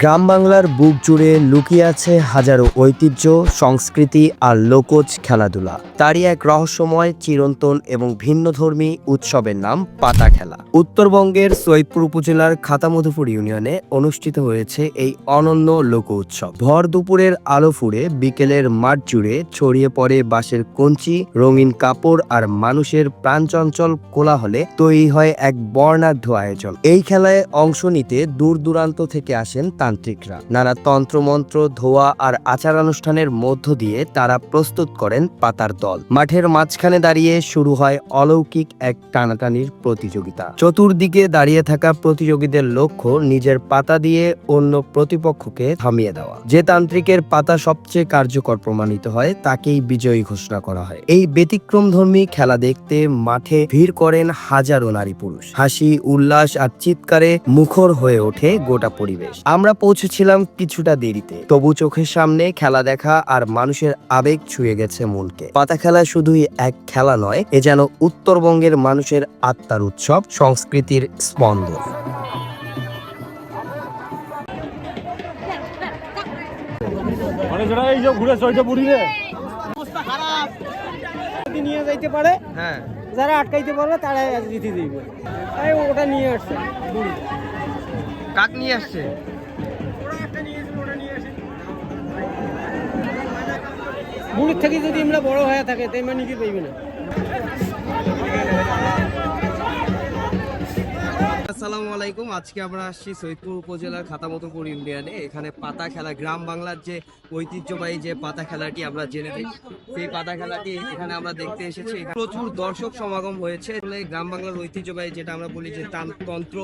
গ্রাম বাংলার বুক জুড়ে লুকিয়ে আছে হাজারো ঐতিহ্য, সংস্কৃতি আর লোকজ খেলাধুলা। তারই এক রহস্যময়, চিরন্তন এবং ভিন্নধর্মী উৎসবের নাম পাতা খেলা। উত্তরবঙ্গের সৈয়দপুর উপজেলার খাতামধুপুর ইউনিয়নে অনুষ্ঠিত হয়েছে এই অনন্য লোক উৎসব। ভর দুপুরের আলো ফুড়ে, বিকেলের মাঠ জুড়ে ছড়িয়ে পড়ে বাঁশের কঞ্চি, রঙিন কাপড় আর মানুষের প্রাণচঞ্চল কোলাহলে তৈরি হয় এক বর্ণাঢ্য আয়োজন। এই খেলায় অংশ নিতে দূর দূরান্ত থেকে আসেন তান্ত্রিকরা নানা তন্ত্রমন্ত্র, ধোয়া আর আচার অনুষ্ঠানের মধ্য দিয়ে তারা প্রস্তুত করেন পাতার দল। মাঠের মাঝখানে দাঁড়িয়ে শুরু হয় অলৌকিক এক টানাটানির প্রতিযোগিতা। চতুর্দিকে দাঁড়িয়ে থাকা প্রতিযোগীদের লক্ষ্য নিজের পাতা দিয়ে অন্য প্রতিপক্ষকে থামিয়ে দেওয়া। যে তান্ত্রিকের পাতা সবচেয়ে কার্যকর প্রমাণিত হয়, তাকেই বিজয়ী ঘোষণা করা হয়। এই ব্যতিক্রমধর্মী খেলা দেখতে মাঠে ভিড় করেন হাজারো নারী পুরুষ। হাসি, উল্লাস আর চিৎকারে মুখর হয়ে ওঠে গোটা পরিবেশ। আমরা পৌঁছেছিলাম কিছুটা দেরিতে। তবু চোখের সামনে খেলা দেখা আর মানুষের আবেগ ছুঁয়ে গেছে মনকে। পাতা খেলা শুধুই এক খেলা নয় এ যেন উত্তরবঙ্গের মানুষের আত্মার উৎসব সংস্কৃতির স্পন্দন। মানে যেটা এই যে ঘুরে চইটা বুড়ি রে অবস্থা খারাপ যদি নিয়ে যাইতে পারে হ্যাঁ। যারা আটকাইতে পারবে তারা জিতে দিবে। ওটা নিয়ে আসছে। কাক নিয়ে আসছে? বুড়ির থেকে যদি আমরা বড় হয়ে থাকে তাই মানে কি পাইবে না? আসসালামু আলাইকুম। আজকে আমরা আসছি সৈয়দপুর উপজেলার খাতামতপুর ইউনিয়নে এখানে পাতা খেলা, গ্রাম বাংলার যে ঐতিহ্যবাহী যে পাতা খেলাটি আমরা জেনে থাকি সেই পাতা খেলাটি এখানে আমরা দেখতে এসেছি। প্রচুর দর্শক সমাগম হয়েছে। গ্রাম বাংলার ঐতিহ্যবাহী যেটা আমরা বলি যে তন্ত্র,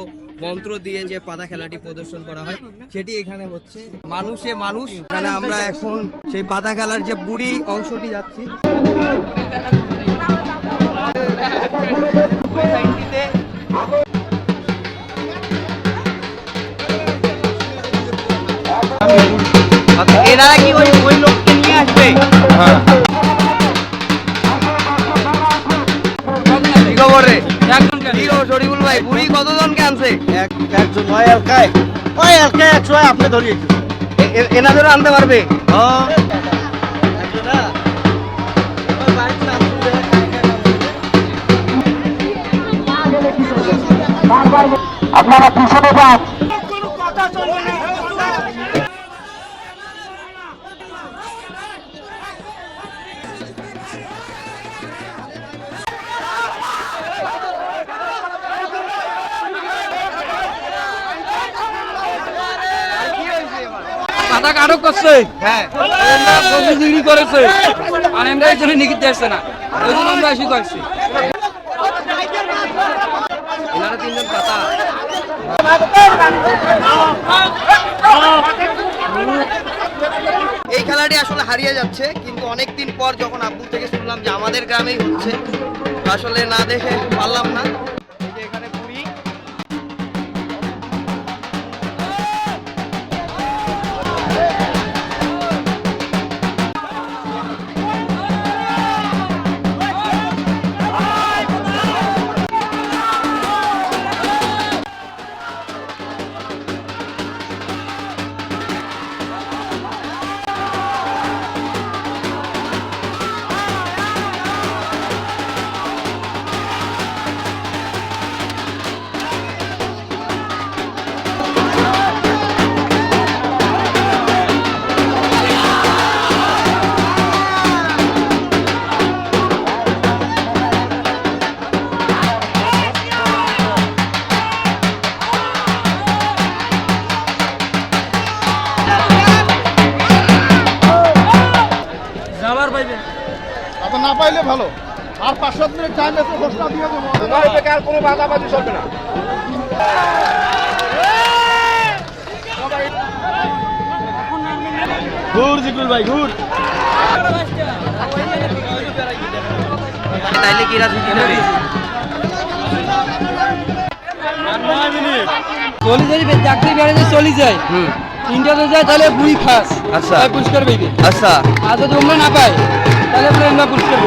মন্ত্র দিয়ে যে পাতা খেলাটি প্রদর্শন করা হয়, সেটি এখানে হচ্ছে। মানুষে মানুষ। এখানে আমরা এখন সেই পাতা খেলার যে বুড়ি অংশটি যাচ্ছি। ওই এনারা কি ওই ওই লোককে নিয়ে আসবে কি খবর রে কি খবর শরীফুল ভাই বুড়ি কতজনকে আনছে একজন নয় এলকায় ওই এলকায় একশো আপনি ধরিয়ে এনাদেরও আনতে পারবে পাতা আটক করছে? হ্যাঁ। প্রতিযোগী করেছে। আর আমরা এই জন্য নিকিতে আসছে না। ওই জন্য আমরা আসি করছি এনারা তিনজন পাতা এই খেলাটি আসলে হারিয়ে যাচ্ছে কিন্তু অনেক দিন পর যখন আব্বু থেকে শুনলাম যে আমাদের গ্রামেই হচ্ছে আসলে না দেখে পারলাম না। পাইলে ভালো। আর পাঁচ সাত মিনিট টাইম আছে ঘোষণা দিয়ে দেবো আর কোনো বাধাবাধি চলবে না। ঘুর জিকুল ভাই ঘুর। তাইলে কি রাজনীতি নেবে নয় মিনিট। চলি যদি চাকরি বেড়ে যায় চলি যায়। হুম। ইন্ডিয়াতে যায় তাহলে বুড়ি ফাস। আচ্ছা। পুরস্কার পাইবে। আচ্ছা। আর যদি না পাই তাহলে আমরা পুরস্কার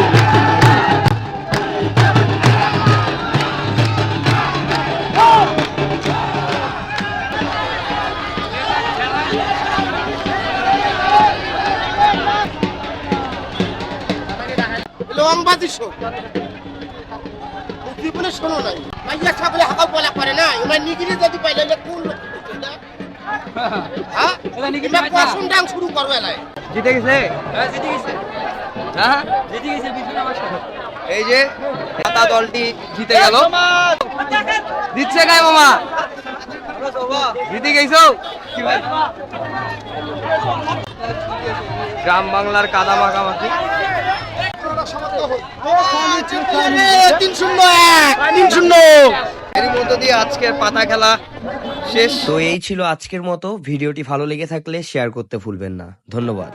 লংবাজি শো জীবনে শোনো নাই। মাইয়া ছাগলে হাঁকা বলা করে না। এবার নিগিরি যদি পাইলে কোন করছে এটা? হ্যাঁ এটা নিগিরি ডাং শুরু করবে জিতে গেছে? হ্যাঁ জিতে গেছে। হ্যাঁ? এই যে পাতা দলটি জিতে গেল। দিচ্ছে গায়ে মামা? জিতে গেছো? গ্রাম বাংলার কাদা মাখামাখি। তিন শূন্য এক তিন শূন্য এর মধ্য দিয়ে আজকের পাতা খেলা শেষ। তো এই ছিল আজকের মতো। ভিডিওটি ভালো লেগে থাকলে শেয়ার করতে ভুলবেন না। ধন্যবাদ।